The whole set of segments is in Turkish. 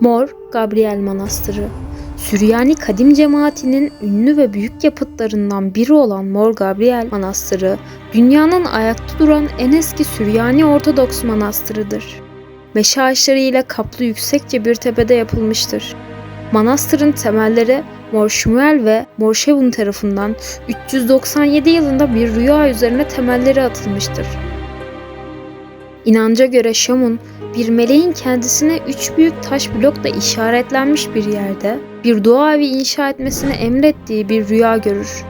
Mor Gabriel Manastırı Süryani kadim cemaatinin ünlü ve büyük yapıtlarından biri olan Mor Gabriel Manastırı, dünyanın ayakta duran en eski Süryani Ortodoks manastırıdır. Meşe ağaçlarıyla kaplı yüksekçe bir tepede yapılmıştır. Manastırın temelleri Mor Şmuel ve Mor Şevun tarafından 397 yılında bir rüya üzerine temelleri atılmıştır. İnanca göre Şamun, bir meleğin kendisine üç büyük taş blokla işaretlenmiş bir yerde bir dua evi inşa etmesini emrettiği bir rüya görür.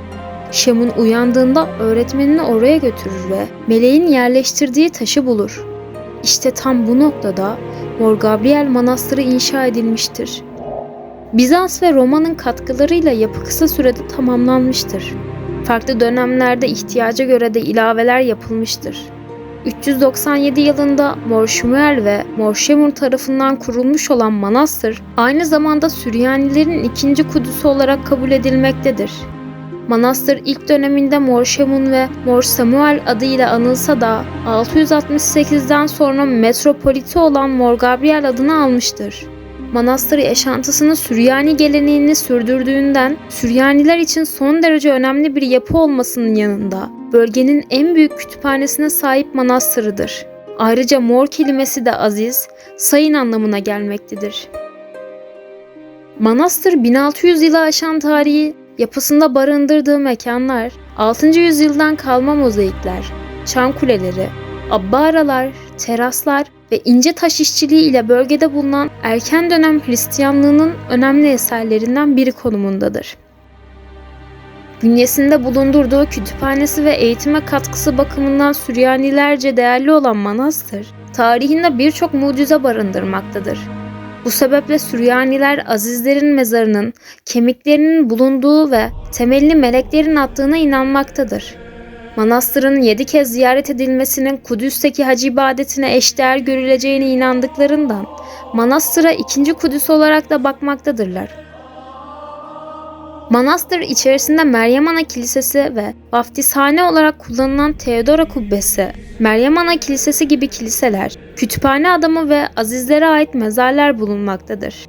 Şamun uyandığında öğretmenini oraya götürür ve meleğin yerleştirdiği taşı bulur. İşte tam bu noktada Mor Gabriel Manastırı inşa edilmiştir. Bizans ve Roma'nın katkılarıyla yapı kısa sürede tamamlanmıştır. Farklı dönemlerde ihtiyaca göre de ilaveler yapılmıştır. 397 yılında Mor Şumuel ve Mor Şemur tarafından kurulmuş olan manastır, aynı zamanda Süryanilerin ikinci Kudüs'ü olarak kabul edilmektedir. Manastır ilk döneminde Mor Şemun ve Mor Samuel adıyla anılsa da 668'den sonra metropoliti olan Mor Gabriel adını almıştır. Manastır yaşantısını Süryani geleneğini sürdürdüğünden Süryaniler için son derece önemli bir yapı olmasının yanında bölgenin en büyük kütüphanesine sahip manastırıdır. Ayrıca mor kelimesi de aziz, sayın anlamına gelmektedir. Manastır 1600 yılı aşan tarihi, yapısında barındırdığı mekanlar, 6. yüzyıldan kalma mozaikler, çan kuleleri, abbaralar, teraslar ve ince taş işçiliği ile bölgede bulunan erken dönem Hristiyanlığının önemli eserlerinden biri konumundadır. Bünyesinde bulundurduğu kütüphanesi ve eğitime katkısı bakımından Süryanilerce değerli olan manastır, tarihinde birçok mucize barındırmaktadır. Bu sebeple Süryaniler azizlerin mezarının kemiklerinin bulunduğu ve temelini meleklerin attığına inanmaktadır. Manastırın yedi kez ziyaret edilmesinin Kudüs'teki hac ibadetine eşdeğer görüleceğine inandıklarından manastıra ikinci Kudüs olarak da bakmaktadırlar. Manastır içerisinde Meryem Ana Kilisesi ve vaftizhane olarak kullanılan Teodora Kubbesi, Meryem Ana Kilisesi gibi kiliseler, kütüphane adamı ve azizlere ait mezarlar bulunmaktadır.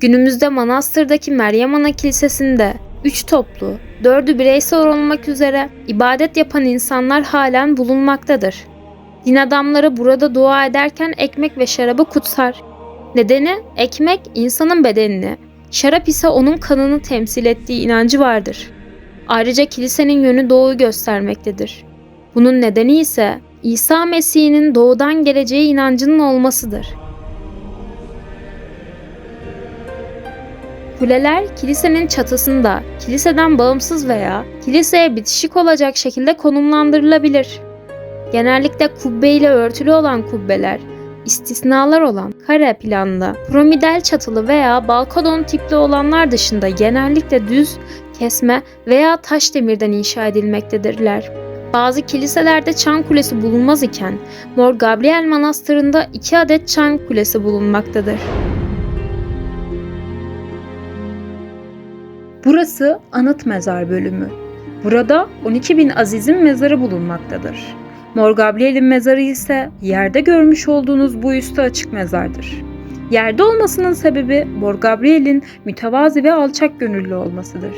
Günümüzde manastırdaki Meryem Ana Kilisesi'nde üç toplu, dördü bireysel olmak üzere ibadet yapan insanlar halen bulunmaktadır. Din adamları burada dua ederken ekmek ve şarabı kutsar. Nedeni ekmek insanın bedenini, şarap ise onun kanını temsil ettiği inancı vardır. Ayrıca kilisenin yönü doğuyu göstermektedir. Bunun nedeni ise İsa Mesih'in doğudan geleceği inancının olmasıdır. Kuleler kilisenin çatısında, kiliseden bağımsız veya kiliseye bitişik olacak şekilde konumlandırılabilir. Genellikle kubbe ile örtülü olan kubbeler, istisnalar olan kare planlı, piramidal çatılı veya balkodon tipli olanlar dışında genellikle düz, kesme veya taş demirden inşa edilmektedirler. Bazı kiliselerde çan kulesi bulunmaz iken Mor Gabriel Manastırı'nda iki adet çan kulesi bulunmaktadır. Burası anıt mezar bölümü. Burada 12 bin azizin mezarı bulunmaktadır. Mor Gabriel'in mezarı ise yerde görmüş olduğunuz bu üstü açık mezardır. Yerde olmasının sebebi Mor Gabriel'in mütevazi ve alçak gönüllü olmasıdır.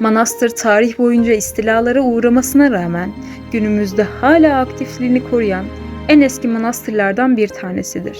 Manastır tarih boyunca istilalara uğramasına rağmen günümüzde hala aktifliğini koruyan en eski manastırlardan bir tanesidir.